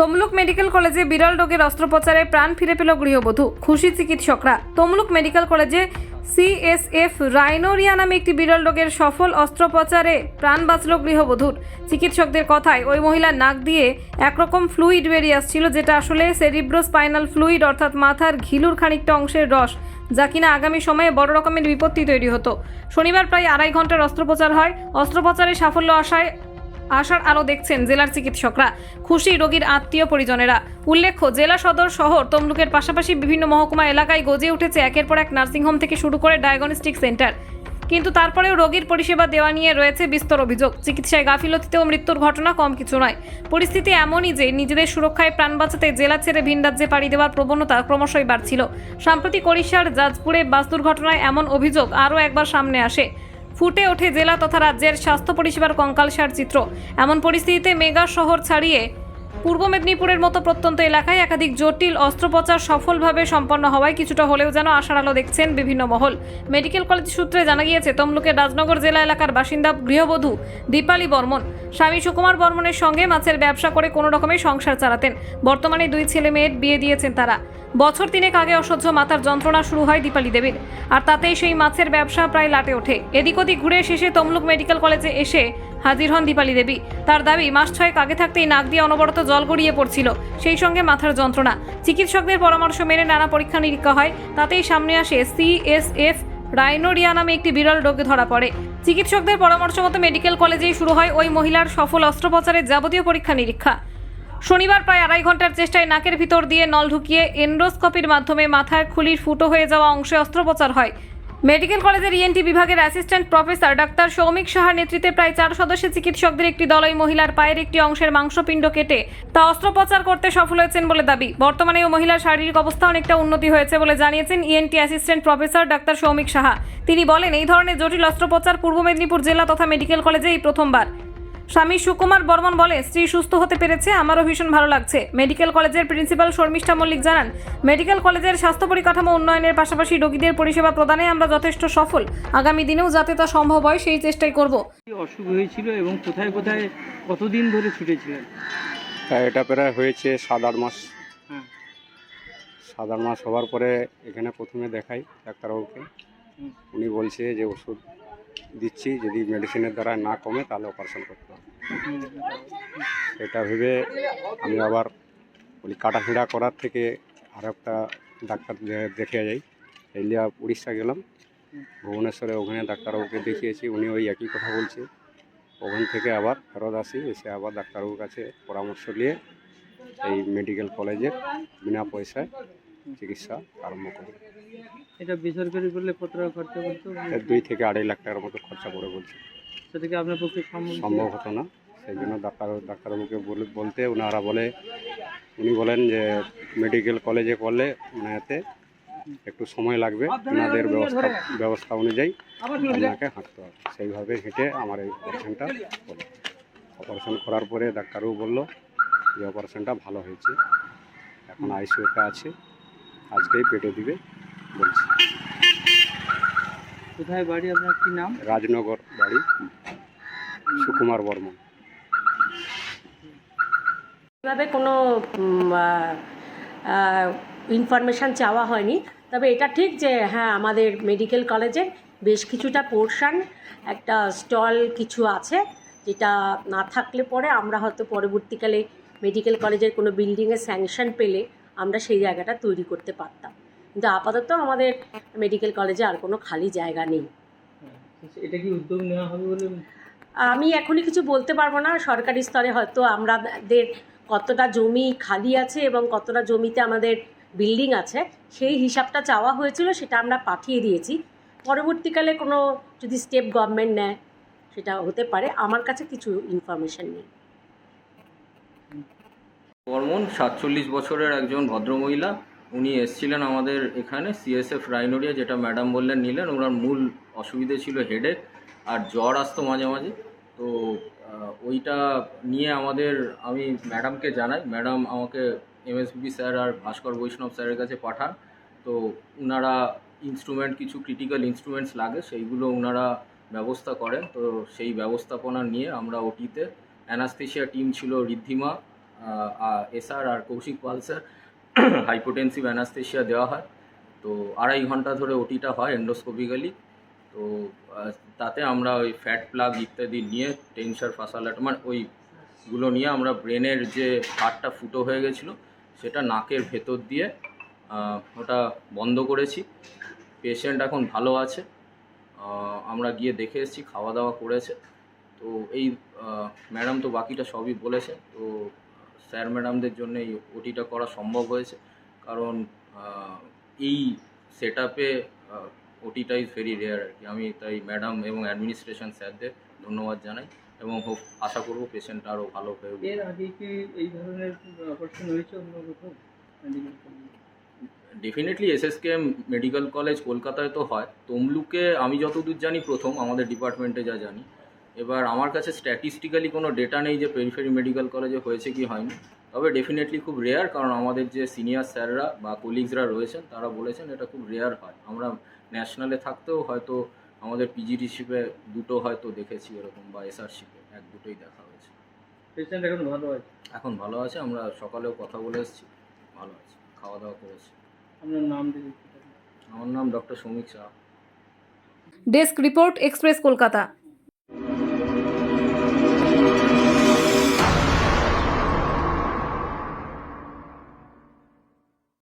Tamluk medical কলেজে বিরল রোগের অস্ত্রোপচারে প্রাণ ফিরে পেল গৃহবধূ। খুশি চিকিৎসকরা। তমলুক মেডিকেল কলেজে সিএসএফ রাইনোরিয়া নামে একটি বিরল রোগের সফল অস্ত্রোপচারে প্রাণ বাঁচল গৃহবধূর। চিকিৎসকদের কথায় ওই মহিলার নাক দিয়ে একরকম ফ্লুইড বেরিয়ে আসছিল, যেটা আসলে সেরিব্রোস্পাইনাল ফ্লুইড, অর্থাৎ মাথার ঘিলুর খানিকটা অংশের রস, যা কিনা আগামী সময়ে বড় রকমের বিপত্তি তৈরি হতো। শনিবার প্রায় আড়াই ঘণ্টার অস্ত্রোপচার হয়। অস্ত্রোপচারে সাফল্য আসায় আশার আলো দেখছেন জেলার চিকিৎসকরা। খুশি রোগীর আত্মীয় পরিজনেরা। উল্লেখ্য, জেলা সদর শহর তমলুকের পাশাপাশি বিভিন্ন মহকুমা এলাকায় গজে উঠেছে একের পর এক নার্সিংহোম থেকে শুরু করে ডায়াগনস্টিক সেন্টার। কিন্তু তারপরেও রোগীর পরিষেবা দেওয়া নিয়ে রয়েছে বিস্তর অভিযোগ। চিকিৎসায় গাফিলতিতেও মৃত্যুর ঘটনা কম কিছু নয়। পরিস্থিতি এমনই যে নিজেদের সুরক্ষায় প্রাণ বাঁচাতে জেলা ছেড়ে ভিন রাজ্যে পাড়ি দেওয়ার প্রবণতা ক্রমশই বাড়ছিল। সাম্প্রতিক ওড়িশার জাজপুরে বাস দুর্ঘটনায় এমন অভিযোগ আরও একবার সামনে আসে। ফুটে ওঠে জেলা তথা রাজ্যের স্বাস্থ্য পরিষেবার কঙ্কালসার চিত্র। এমন পরিস্থিতিতে মেগা শহর ছাড়িয়ে পূর্ব মেদিনীপুরের মতো প্রত্যন্ত এলাকায় একাধিক জটিল অস্ত্রোপচার সফলভাবে সম্পন্ন হওয়ায় কিছুটা হলেও যেন আশার আলো দেখছেন বিভিন্ন মহল। মেডিকেল কলেজ সূত্রে জানা গিয়েছে, তমলুকের রাজনগর জেলা এলাকার বাসিন্দা গৃহবধূ দীপালি বর্মন। স্বামী সুকুমার বর্মনের সঙ্গে মাছের ব্যবসা করে কোনো রকমের সংসার চালাতেন। বর্তমানে দুই ছেলে মেয়ের বিয়ে দিয়েছেন তারা। বছর তিনেক আগে অসহ্য মাথার যন্ত্রণা শুরু হয় দীপালি দেবীর, আর তাতেই সেই মাছের ব্যবসা প্রায় লাটে ওঠে। এদিক ওদিক ঘুরে শেষে তমলুক মেডিকেল কলেজে এসে হাজির হন দীপালি দেবী। তার দাবি, মাস ছয়েক আগে থাকতেই নাক দিয়ে অনবরত জল গড়িয়ে পড়ছিল। সেই সঙ্গে মাথার যন্ত্রণা। চিকিৎসকদের পরামর্শ মেনে নানা পরীক্ষা নিরীক্ষা হয়। তাতেই সামনে আসে সিএসএফ রাইনোরিয়া নামে একটি বিরল রোগে ধরা পড়ে। চিকিৎসকদের পরামর্শ মতো মেডিকেল কলেজেই শুরু হয় ওই মহিলার সফল অস্ত্রোপচারের যাবতীয় পরীক্ষা নিরীক্ষা। শনিবার প্রায় আড়াই ঘণ্টার চেষ্টায় নাকের ভিতর দিয়ে নল ঢুকিয়ে এন্ডোস্কোপির মাধ্যমে মাথার খুলির ফুটো হয়ে যাওয়া অংশে অস্ত্রোপচার হয়। মেডিকেল কলেজের ইএনটি বিভাগের অ্যাসিস্ট্যান্ট প্রফেসর ডাক্তার সৌমিক সাহার নেতৃত্বে প্রায় চার সদস্যের চিকিৎসকদের একটি দল ওই মহিলার পায়ের একটি অংশের মাংসপিণ্ড কেটে তা অস্ত্রোপচার করতে সফল হয়েছেন বলে দাবি। বর্তমানে ওই মহিলার শারীরিক অবস্থা অনেকটা উন্নতি হয়েছে বলে জানিয়েছেন ENT assistant professor doctor Soumik Saha. তিনি বলেন, এই ধরনের জটিল অস্ত্রোপচার পূর্ব মেদিনীপুর জেলা তথা মেডিকেল কলেজে এই প্রথমবার। স্বামী সুকুমার বর্মন বলে স্ত্রী সুস্থ হতে পেরেছে আমারও ভীষণ ভালো লাগছে। মেডিকেল কলেজের প্রিন্সিপাল শর্মিষ্ঠা মল্লিক জানান মেডিকেল কলেজের স্বাস্থ্য পরিকাঠামো উন্নয়নের পাশাপাশি রোগীদের পরিষেবা প্রদানে আমরা যথেষ্ট সফল। আগামী দিনেও যাতে তা সম্ভব হয় সেই চেষ্টাই করব। অসুখ হয়েছিল এবং কোথায় কোথায় কতদিন ধরে ছুটেছিলেন? এটা প্রায় হয়েছে সাত আট মাস। হ্যাঁ। সাত আট মাস হওয়ার পরে এখানে প্রথমে দেখাই ডাক্তারবাবুকে। উনি বলছে যে ওষুধ দিচ্ছি, যদি মেডিসিনের দ্বারা না কমে তাহলে অপারেশন করতে হবে। সেটা ভেবে আমি আবার বলি কাটাফিড়া করার থেকে আর একটা ডাক্তার দেখে যাই। এই লিয়া উড়িষ্যা গেলাম। ভুবনেশ্বরে ওখানে ডাক্তারবাবুকে দেখিয়েছি, উনি ওই একই কথা বলছে। ওখান থেকে আবার ফেরত আসি, এসে আবার ডাক্তারবাবুর কাছে পরামর্শ নিয়ে এই মেডিকেল কলেজের বিনা পয়সায় চিকিৎসা আরম্ভ করি। এটা বেসরকারি করলে কত টাকা খরচা করতে? দুই থেকে আড়াই লাখ টাকার মতো খরচা পড়ে বলছে। সেটা কি আপনার পক্ষে সম্ভব সম্ভব হতো না। সেই জন্য ডাক্তার ডাক্তারবাবুকে বলে- বলতে ওনারা বলে উনি বলেন যে মেডিকেল কলেজে করলে মানে এতে একটু সময় লাগবে। ওনাদের ব্যবস্থা ব্যবস্থা অনুযায়ী আপনাকে হাঁটতে হবে। সেইভাবে হেঁটে আমার এই অপারেশনটা হলো। অপারেশন করার পরে ডাক্তারবাবু বলল যে অপারেশনটা ভালো হয়েছে। এখন আইসিউতে আছে। আজকেই পেটে দিবে। বলছি কোথায় বাড়ি আপনার? কি নাম? রাজনগর বাড়ি। সুকুমার বর্মন। এভাবে কোনো ইনফরমেশান চাওয়া হয়নি। তবে এটা ঠিক যে হ্যাঁ আমাদের মেডিকেল কলেজে বেশ কিছুটা পোর্শন একটা স্টল কিছু আছে যেটা না থাকলে পরে আমরা হয়তো পরবর্তীকালে মেডিকেল কলেজের কোনো বিল্ডিংয়ে স্যাংশন পেলে আমরা সেই জায়গাটা তৈরি করতে পারতাম। কিন্তু আপাতত আমাদের মেডিকেল কলেজে আর কোনো খালি জায়গা নেই। এটা কি উদ্যোগ নেওয়া হবে বলে আমি এখনই কিছু বলতে পারব না সরকারি স্তরে হয়তো আমাদের কতটা জমি খালি আছে এবং কতটা জমিতে আমাদের বিল্ডিং আছে সেই হিসাবটা চাওয়া হয়েছিল সেটা আমরা পাঠিয়ে দিয়েছি। পরবর্তীকালে কোনো যদি স্টেপ গভর্নমেন্ট নেয় সেটা হতে পারে আমার কাছে কিছু ইনফরমেশন নেই। বর্মন সাতচল্লিশ বছরের একজন ভদ্রমহিলা। উনি এসছিলেন আমাদের এখানে সিএসএফ রাইনোরিয়া যেটা ম্যাডাম বললেন নিলেন। ওনার মূল অসুবিধে ছিল হেডেক আর জ্বর আসতো মাঝে মাঝে। তো ওইটা নিয়ে আমাদের, আমি ম্যাডামকে জানাই। ম্যাডাম আমাকে এমএসবি স্যার আর ভাস্কর বৈষ্ণব স্যারের কাছে পাঠান। তো ওনারা ইনস্ট্রুমেন্ট কিছু ক্রিটিক্যাল ইনস্ট্রুমেন্টস লাগে, সেইগুলো ওনারা ব্যবস্থা করেন। তো, সেই ব্যবস্থাপনা নিয়ে আমরা ওটিতে অ্যানাস্থেশিয়া টিম ছিল ঋদ্ধিমা এসআর আর Koushik Pal sir hypotensive anaesthesia দেওয়া হয়। তো আড়াই ঘণ্টা ধরে ওটিটা হয় এন্ডোস্কোপিক্যালি তো তাতে আমরা ওই ফ্যাট প্লাগ ইত্যাদি নিয়ে টেনসার ফাসালাট মানে ওইগুলো নিয়ে আমরা ব্রেনের যে হাড়টা ফুটো হয়ে গেছিল, সেটা নাকের ভেতর দিয়ে ওটা বন্ধ করেছি। পেশেন্ট এখন ভালো আছে। আমরা গিয়ে দেখে এসেছি, খাওয়া দাওয়া করেছে। তো এই ম্যাডাম তো বাকিটা সবই বলেছে। তো স্যার ম্যাডামদের জন্য এই ওটিটা করা সম্ভব হয়েছে। কারণ এই সেট আপে ওটিটা ইজ ভেরি রেয়ার আর কি। আমি তাই ম্যাডাম এবং অ্যাডমিনিস্ট্রেশন স্যারদের ধন্যবাদ জানাই এবং হোপ আশা করব পেশেন্ট আরও ভালো হয়ে উঠবে। এর আগে কি এই ধরনের অপারেশন হয়েছে অন্য কোথাও? ডেফিনেটলি এসএসকেএম মেডিকেল কলেজ কলকাতায় তো হয়। তমলুকে আমি যতদূর জানি প্রথম আমাদের ডিপার্টমেন্টে যা জানি। এবার আমার কাছে স্ট্যাটিস্টিক্যালি কোনো ডেটা নেই যে পেরিফেরি মেডিকেল কলেজে হয়েছে কি হয়নি। তবে ডেফিনেটলি খুব রেয়ার কারণ আমাদের যে সিনিয়র স্যাররা বা কলিগসরা রয়েছেন তারা বলেছেন এটা খুব রেয়ার হয়। আমরা ন্যাশনালে থাকতেও হয়তো আমাদের পিজিডিশিপে দুটো হয়তো দেখেছি এরকম বা এসআরশিপে এক দুটোই দেখা হয়েছে। পেশেন্ট এখন ভালো আছে? এখন ভালো আছে আমরা সকালেও কথা বলে এসেছি ভালো আছে খাওয়া দাওয়া করেছি। আপনার নাম আমার নাম doctor Soumik Shah desk report express Kolkata